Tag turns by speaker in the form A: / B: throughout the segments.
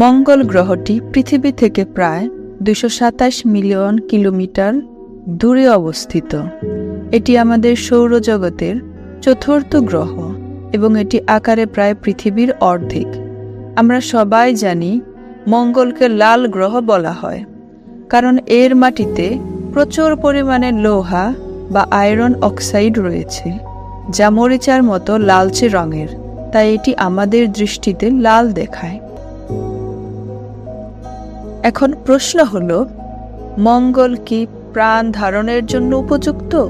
A: মঙ্গল গ্রহটি পৃথিবী থেকে প্রায় দুশো মিলিয়ন কিলোমিটার দূরে অবস্থিত। এটি আমাদের সৌরজগতের চতুর্থ গ্রহ এবং এটি আকারে প্রায় পৃথিবীর অর্ধেক। আমরা সবাই জানি মঙ্গলকে লাল গ্রহ বলা হয়, কারণ এর মাটিতে প্রচুর পরিমাণে লোহা বা আয়রন অক্সাইড রয়েছে, যা মরিচার মতো লালচে রঙের, তাই এটি আমাদের দৃষ্টিতে লাল দেখায়। এখন প্রশ্ন হলো, মঙ্গল কি প্রাণ ধারণের জন্য উপযুক্ত?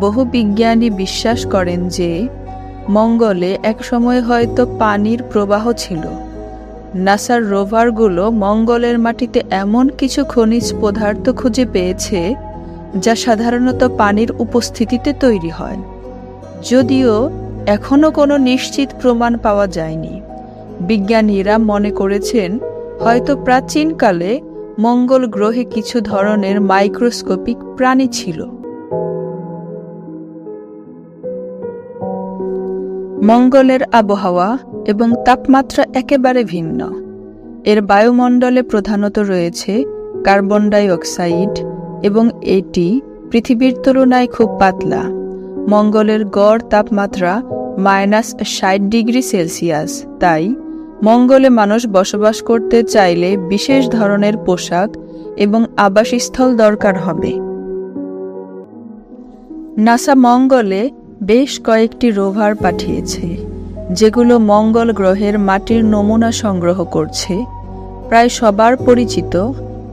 A: বহু বিজ্ঞানী বিশ্বাস করেন যে, মঙ্গলে একসময় হয়তো পানির প্রবাহ ছিল। নাসার রোভারগুলো মঙ্গলের মাটিতে এমন কিছু খনিজ পদার্থ খুঁজে পেয়েছে, যা সাধারণত পানির উপস্থিতিতে তৈরি হয়। যদিও এখনও কোনো নিশ্চিত প্রমাণ পাওয়া যায়নি। বিজ্ঞানীরা মনে করেছেন হয়তো প্রাচীনকালে মঙ্গল গ্রহে কিছু ধরনের মাইক্রোস্কোপিক প্রাণী ছিল। মঙ্গলের আবহাওয়া এবং তাপমাত্রা একেবারে ভিন্ন। এর বায়ুমণ্ডলে প্রধানত রয়েছে কার্বন ডাই অক্সাইড এবং এটি পৃথিবীর তুলনায় খুব পাতলা। মঙ্গলের গড় তাপমাত্রা মাইনাস ষাট ডিগ্রি সেলসিয়াস, তাই মঙ্গলে মানুষ বসবাস করতে চাইলে বিশেষ ধরনের পোশাক এবং আবাসস্থল দরকার হবে। নাসা মঙ্গলে বেশ কয়েকটি রোভার পাঠিয়েছে, যেগুলো মঙ্গল গ্রহের মাটির নমুনা সংগ্রহ করছে। প্রায় সবার পরিচিত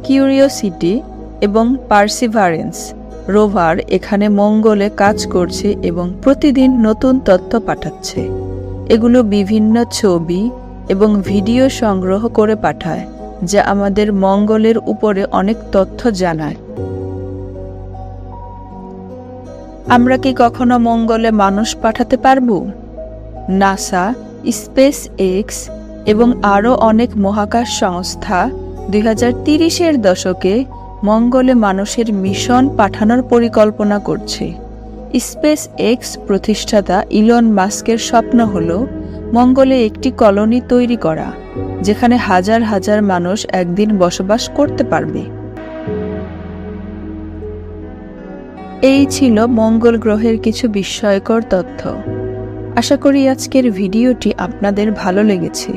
A: কিউরিওসিটি এবং পার্সিভারেন্স রোভার এখানে মঙ্গলে কাজ করছে এবং প্রতিদিন নতুন তথ্য পাঠাচ্ছে। এগুলো বিভিন্ন ছবি এবং ভিডিও সংগ্রহ করে পাঠায়, যা আমাদের মঙ্গলের উপরে অনেক তথ্য জানায়। আমরা কি কখনো মঙ্গলে মানুষ পাঠাতে পারব? নাসা স্পেস এক্স এবং আরও অনেক মহাকাশ সংস্থা দুই তিরিশের দশকে মঙ্গলে মানুষের মিশন পাঠানোর পরিকল্পনা করছে। স্পেস এক্স প্রতিষ্ঠাতা ইলন মাস্কের স্বপ্ন হল মঙ্গলে একটি কলোনি তৈরি করা, যেখানে হাজার হাজার মানুষ একদিন বসবাস করতে পারবে। এই ছিল মঙ্গল গ্রহের কিছু বিস্ময়কর তথ্য। আশা করি আজকের ভিডিওটি আপনাদের ভালো লেগেছে।